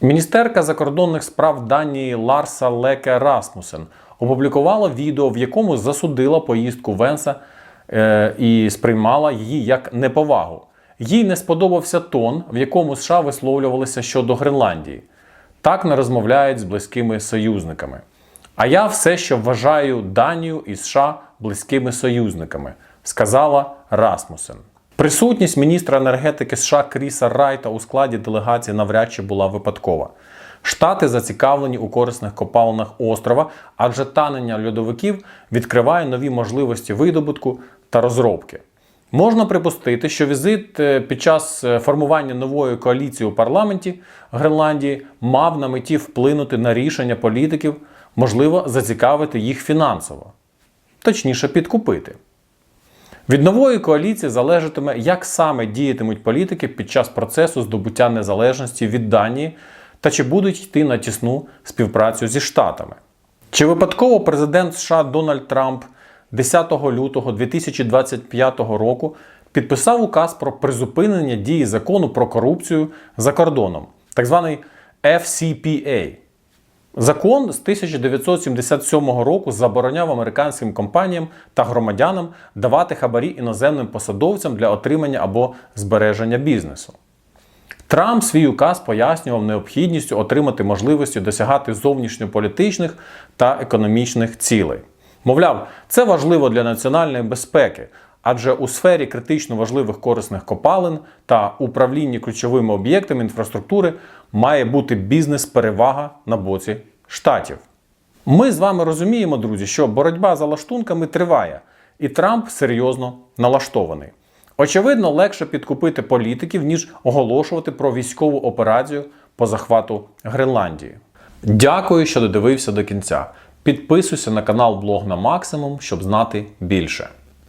Міністерка закордонних справ Данії Ларса Леке Расмусен опублікувала відео, в якому засудила поїздку Венса е, і сприймала її як неповагу. Їй не сподобався тон, в якому США висловлювалися щодо Гренландії. Так не розмовляють з близькими союзниками. А я все ще вважаю Данію і США близькими союзниками, сказала Расмусен. Присутність міністра енергетики США Кріса Райта у складі делегації навряд чи була випадкова. Штати зацікавлені у корисних копалинах острова, адже танення льодовиків відкриває нові можливості видобутку та розробки. Можна припустити, що візит е, під час е, формування нової коаліції у парламенті Гренландії мав на меті вплинути на рішення політиків, можливо, зацікавити їх фінансово, точніше, підкупити. Від нової коаліції залежатиме, як саме діятимуть політики під час процесу здобуття незалежності від Данії та чи будуть йти на тісну співпрацю зі Штатами. Чи випадково президент США Дональд Трамп 10 лютого 2025 року підписав указ про призупинення дії закону про корупцію за кордоном, так званий FCPA. Закон з 1977 року забороняв американським компаніям та громадянам давати хабарі іноземним посадовцям для отримання або збереження бізнесу. Трамп свій указ пояснював необхідністю отримати можливості досягати зовнішньополітичних та економічних цілей. Мовляв, це важливо для національної безпеки, адже у сфері критично важливих корисних копалин та управлінні ключовими об'єктами інфраструктури має бути бізнес-перевага на боці штатів. Ми з вами розуміємо, друзі, що боротьба за лаштунками триває, і Трамп серйозно налаштований. Очевидно, легше підкупити політиків, ніж оголошувати про військову операцію по захвату Гренландії. Дякую, що додивився до кінця. Підписуйся на канал Блог на максимум, щоб знати більше.